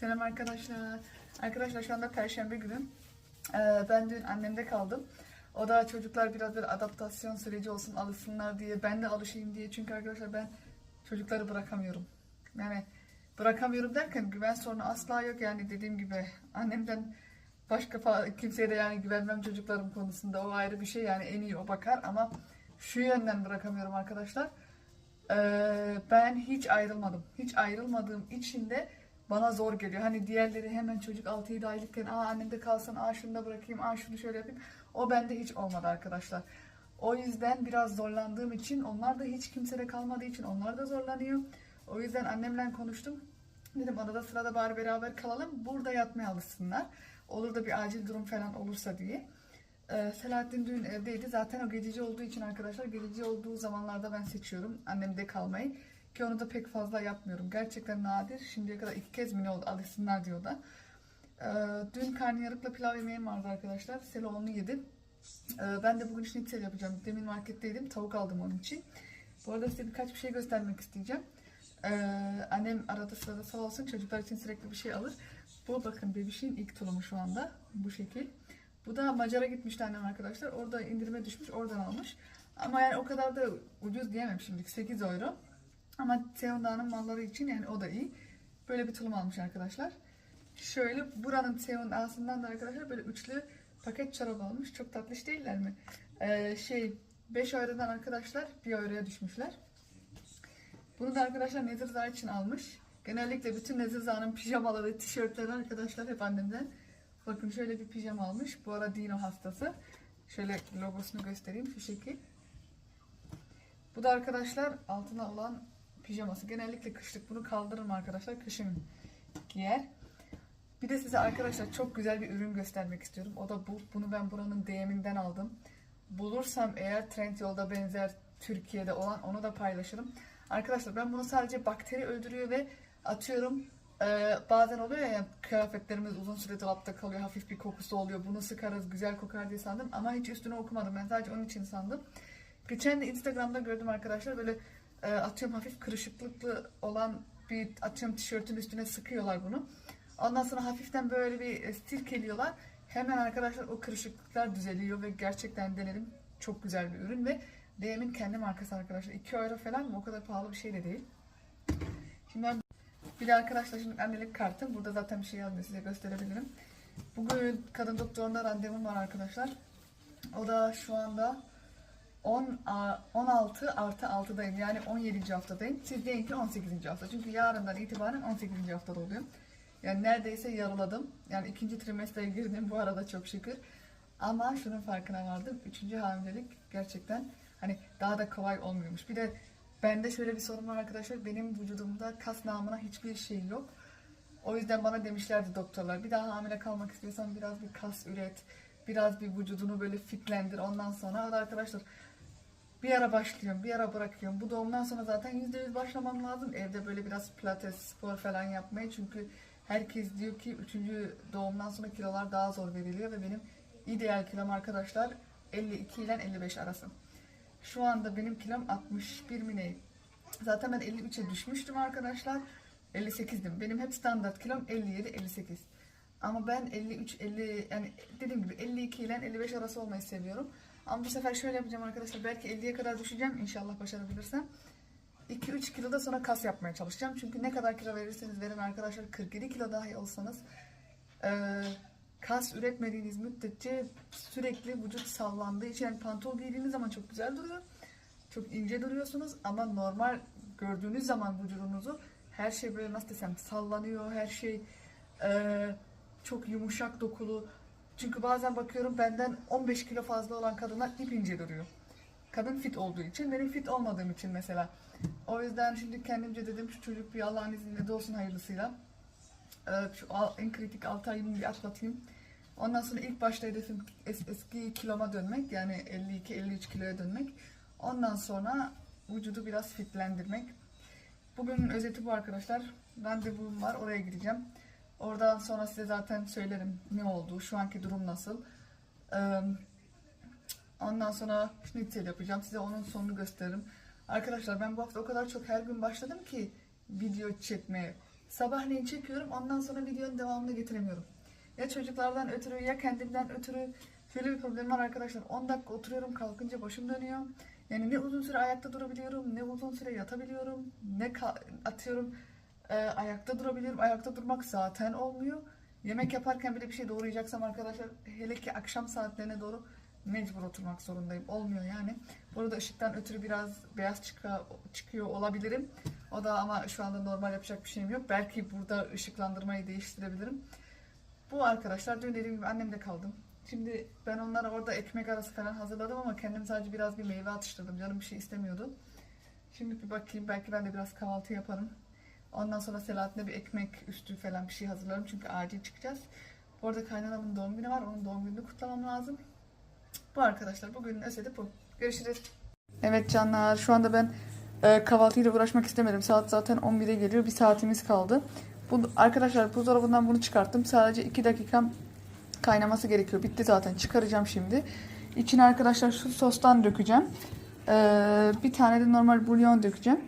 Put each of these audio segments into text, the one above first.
Selam arkadaşlar. Arkadaşlar şu anda Perşembe günü. Ee, ben dün annemde kaldım. O da çocuklar biraz böyle adaptasyon süreci olsun, alışsınlar diye, ben de alışayım diye. Çünkü arkadaşlar ben çocukları bırakamıyorum. Yani bırakamıyorum derken güven sorunu asla yok. Yani dediğim gibi annemden başka kimseye de yani güvenmem çocuklarım konusunda. O ayrı bir şey yani en iyi o bakar ama şu yönden bırakamıyorum arkadaşlar. Ee, ben hiç ayrılmadım. Hiç ayrılmadığım için de bana zor geliyor. Hani diğerleri hemen çocuk 6-7 aylıkken aa annemde kalsın, aa şunu da bırakayım, aa şunu şöyle yapayım. O bende hiç olmadı arkadaşlar. O yüzden biraz zorlandığım için onlar da hiç kimsede kalmadığı için onlar da zorlanıyor. O yüzden annemle konuştum. Dedim arada sırada bari beraber kalalım. Burada yatmaya alışsınlar. Olur da bir acil durum falan olursa diye. Ee, Selahattin dün evdeydi. Zaten o gececi olduğu için arkadaşlar gececi olduğu zamanlarda ben seçiyorum annemde kalmayı. Ki onu da pek fazla yapmıyorum. Gerçekten nadir. Şimdiye kadar iki kez mi ne oldu alışsınlar diyor da. Ee, dün karnıyarıkla pilav yemeğim vardı arkadaşlar. Selo onu yedi. Ee, ben de bugün schnitzel yapacağım. Demin marketteydim. Tavuk aldım onun için. Bu arada size birkaç bir şey göstermek isteyeceğim. Ee, annem arada sırada sağ olsun çocuklar için sürekli bir şey alır. Bu bakın bebişin ilk tulumu şu anda. Bu şekil. Bu da Macar'a gitmişti annem arkadaşlar. Orada indirime düşmüş. Oradan almış. Ama yani o kadar da ucuz diyemem şimdilik. 8 euro. Ama Seonda'nın malları için yani o da iyi. Böyle bir tulum almış arkadaşlar. Şöyle buranın Seonda'sından da arkadaşlar böyle üçlü paket çorap almış. Çok tatlış değiller mi? Ee, şey 5 eurodan arkadaşlar 1 euroya düşmüşler. Bunu da arkadaşlar Nezirza için almış. Genellikle bütün Nezirza'nın pijamaları, tişörtleri arkadaşlar hep annemden. Bakın şöyle bir pijama almış. Bu ara Dino hastası. Şöyle logosunu göstereyim şu şekil. Bu da arkadaşlar altına olan pijaması. Genellikle kışlık bunu kaldırırım arkadaşlar. Kışın giyer. Bir de size arkadaşlar çok güzel bir ürün göstermek istiyorum. O da bu. Bunu ben buranın DM'inden aldım. Bulursam eğer Trendyol'da benzer Türkiye'de olan onu da paylaşırım. Arkadaşlar ben bunu sadece bakteri öldürüyor ve atıyorum ee, bazen oluyor ya kıyafetlerimiz uzun süre dolapta kalıyor. Hafif bir kokusu oluyor. Bunu sıkarız güzel kokar diye sandım. Ama hiç üstüne okumadım. Ben sadece onun için sandım. Geçen de Instagram'da gördüm arkadaşlar. Böyle e, atıyorum hafif kırışıklıklı olan bir atıyorum tişörtün üstüne sıkıyorlar bunu. Ondan sonra hafiften böyle bir e, sirkeliyorlar. Hemen arkadaşlar o kırışıklıklar düzeliyor ve gerçekten denedim. Çok güzel bir ürün ve DM'in kendi markası arkadaşlar. 2 euro falan mı? O kadar pahalı bir şey de değil. Şimdi ben bir de arkadaşlar şimdi annelik kartım. Burada zaten bir şey yazmıyor size gösterebilirim. Bugün kadın doktorunda randevum var arkadaşlar. O da şu anda 10, a- 16 artı 6'dayım. Yani 17. haftadayım. Siz deyin ki 18. hafta. Çünkü yarından itibaren 18. haftada oluyorum. Yani neredeyse yarıladım. Yani ikinci trimestre girdim bu arada çok şükür. Ama şunun farkına vardım. Üçüncü hamilelik gerçekten hani daha da kolay olmuyormuş. Bir de bende şöyle bir sorun var arkadaşlar. Benim vücudumda kas namına hiçbir şey yok. O yüzden bana demişlerdi doktorlar. Bir daha hamile kalmak istiyorsan biraz bir kas üret. Biraz bir vücudunu böyle fitlendir. Ondan sonra o da arkadaşlar bir ara başlıyorum, bir ara bırakıyorum. Bu doğumdan sonra zaten %100 başlamam lazım. Evde böyle biraz pilates, spor falan yapmayı. Çünkü herkes diyor ki 3. doğumdan sonra kilolar daha zor veriliyor ve benim ideal kilom arkadaşlar 52 ile 55 arası. Şu anda benim kilom 61 mi? Zaten ben 53'e düşmüştüm arkadaşlar. 58'dim. Benim hep standart kilom 57 58. Ama ben 53 50 yani dediğim gibi 52 ile 55 arası olmayı seviyorum. Ama bu sefer şöyle yapacağım arkadaşlar. Belki 50'ye kadar düşeceğim inşallah başarabilirsem. 2-3 kilo da sonra kas yapmaya çalışacağım. Çünkü ne kadar kilo verirseniz verin arkadaşlar 47 kilo dahi olsanız eee, kas üretmediğiniz müddetçe sürekli vücut sallandığı için yani pantol giydiğiniz zaman çok güzel duruyor. Çok ince duruyorsunuz ama normal gördüğünüz zaman vücudunuzu her şey böyle nasıl desem sallanıyor. Her şey eee, çok yumuşak dokulu. Çünkü bazen bakıyorum benden 15 kilo fazla olan kadınlar ip ince duruyor. Kadın fit olduğu için, benim fit olmadığım için mesela. O yüzden şimdi kendimce dedim şu çocuk bir Allah'ın izniyle doğsun hayırlısıyla. Ee, şu en kritik 6 ayımı bir atlatayım. Ondan sonra ilk başta hedefim es- eski kiloma dönmek. Yani 52-53 kiloya dönmek. Ondan sonra vücudu biraz fitlendirmek. Bugünün özeti bu arkadaşlar. Randevum var oraya gideceğim. Oradan sonra size zaten söylerim ne oldu, şu anki durum nasıl. Ee, ondan sonra schnitzel yapacağım. Size onun sonunu gösteririm. Arkadaşlar ben bu hafta o kadar çok her gün başladım ki video çekmeye. Sabahleyin çekiyorum ondan sonra videonun devamını getiremiyorum. Ya çocuklardan ötürü ya kendimden ötürü şöyle bir problem var arkadaşlar. 10 dakika oturuyorum kalkınca başım dönüyor. Yani ne uzun süre ayakta durabiliyorum ne uzun süre yatabiliyorum ne atıyorum e, ayakta durabiliyorum. Ayakta durmak zaten olmuyor. Yemek yaparken bile bir şey doğrayacaksam arkadaşlar hele ki akşam saatlerine doğru mecbur oturmak zorundayım. Olmuyor yani. Burada ışıktan ötürü biraz beyaz çıka, çıkıyor olabilirim. O da ama şu anda normal yapacak bir şeyim yok. Belki burada ışıklandırmayı değiştirebilirim. Bu arkadaşlar dün dediğim gibi annemde kaldım. Şimdi ben onlara orada ekmek arası falan hazırladım ama kendim sadece biraz bir meyve atıştırdım. Canım bir şey istemiyordu. Şimdi bir bakayım belki ben de biraz kahvaltı yaparım. Ondan sonra Selahattin'e bir ekmek üstü falan bir şey hazırlarım çünkü acil çıkacağız. Bu arada kaynanamın doğum günü var. Onun doğum gününü kutlamam lazım. Bu arkadaşlar bugünün özeti bu. Görüşürüz. Evet canlar şu anda ben e, kahvaltıyla uğraşmak istemedim. Saat zaten 11'e geliyor. Bir saatimiz kaldı. Bu, arkadaşlar buzdolabından bunu çıkarttım. Sadece 2 dakikam kaynaması gerekiyor. Bitti zaten. Çıkaracağım şimdi. İçine arkadaşlar şu sostan dökeceğim. Ee, bir tane de normal bulyon dökeceğim.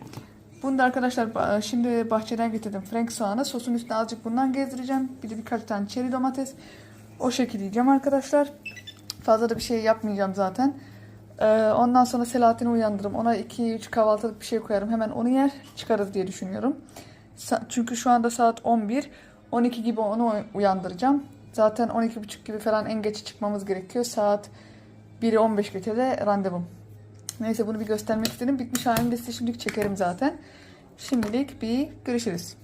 Bunu da arkadaşlar ba- şimdi bahçeden getirdim. Frank soğanı. Sosun üstüne azıcık bundan gezdireceğim. Bir de birkaç tane çeri domates. O şekilde yiyeceğim arkadaşlar. Fazla da bir şey yapmayacağım zaten. Ee, ondan sonra Selahattin'i uyandırırım. Ona 2-3 kahvaltılık bir şey koyarım. Hemen onu yer çıkarız diye düşünüyorum. Çünkü şu anda saat 11. 12 gibi onu uyandıracağım. Zaten 12.30 gibi falan en geç çıkmamız gerekiyor. Saat 1'i 15 geçe de randevum. Neyse bunu bir göstermek istedim. Bitmiş halini de size şimdilik çekerim zaten. Şimdilik bir görüşürüz.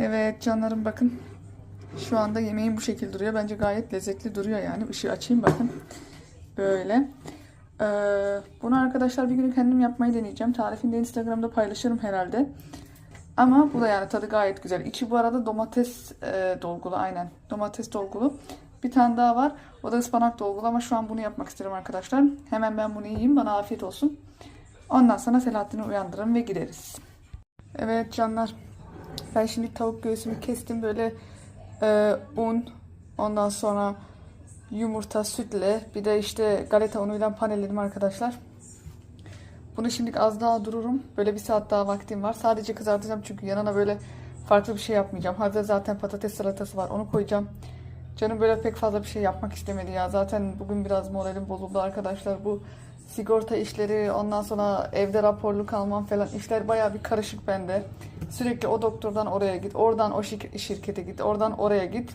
Evet canlarım bakın. Şu anda yemeğim bu şekilde duruyor. Bence gayet lezzetli duruyor yani. Işığı açayım bakın. Böyle. Ee, bunu arkadaşlar bir gün kendim yapmayı deneyeceğim. Tarifini de Instagram'da paylaşırım herhalde. Ama bu da yani tadı gayet güzel. İçi bu arada domates e, dolgulu aynen. Domates dolgulu. Bir tane daha var. O da ıspanak dolgulu ama şu an bunu yapmak isterim arkadaşlar. Hemen ben bunu yiyeyim. Bana afiyet olsun. Ondan sonra Selahattin'i uyandırırım ve gideriz. Evet canlar. Ben şimdi tavuk göğsümü kestim. Böyle e, un, ondan sonra yumurta, sütle bir de işte galeta unuyla panelledim arkadaşlar. Bunu şimdi az daha dururum. Böyle bir saat daha vaktim var. Sadece kızartacağım çünkü yanına böyle farklı bir şey yapmayacağım. Hazır zaten patates salatası var. Onu koyacağım. Canım böyle pek fazla bir şey yapmak istemedi ya. Zaten bugün biraz moralim bozuldu arkadaşlar. Bu sigorta işleri, ondan sonra evde raporluk almam falan işler bayağı bir karışık bende. Sürekli o doktordan oraya git, oradan o şir- şirkete git, oradan oraya git.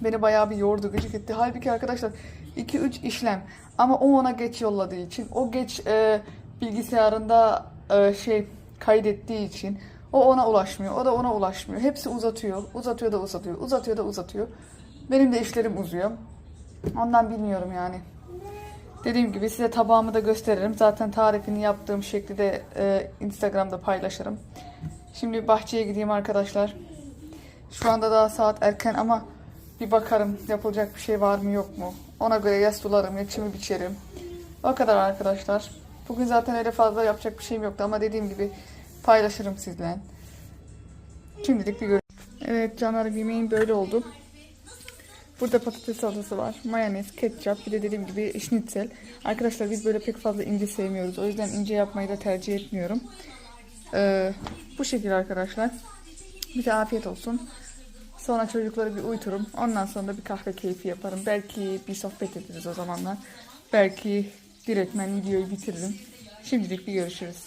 Beni bayağı bir yordu, gıcık etti. Halbuki arkadaşlar 2-3 işlem ama o ona geç yolladığı için, o geç e, bilgisayarında e, şey kaydettiği için o ona ulaşmıyor, o da ona ulaşmıyor. Hepsi uzatıyor, uzatıyor da uzatıyor, uzatıyor da uzatıyor. Benim de işlerim uzuyor. Ondan bilmiyorum yani. Dediğim gibi size tabağımı da gösteririm. Zaten tarifini yaptığım şekli de e, Instagram'da paylaşırım. Şimdi bahçeye gideyim arkadaşlar. Şu anda daha saat erken ama bir bakarım yapılacak bir şey var mı yok mu. Ona göre ya sularım ya çimi biçerim. O kadar arkadaşlar. Bugün zaten öyle fazla yapacak bir şeyim yoktu ama dediğim gibi paylaşırım sizle. Şimdilik bir görüşürüz. Evet canlarım yemeğim böyle oldu. Burada patates salatası var. Mayonez, ketçap, bir de dediğim gibi schnitzel. Arkadaşlar biz böyle pek fazla ince sevmiyoruz. O yüzden ince yapmayı da tercih etmiyorum. Ee, bu şekilde arkadaşlar. Bize afiyet olsun. Sonra çocukları bir uyuturum. Ondan sonra da bir kahve keyfi yaparım. Belki bir sohbet ederiz o zamanlar. Belki direktmen videoyu bitiririm. Şimdilik bir görüşürüz.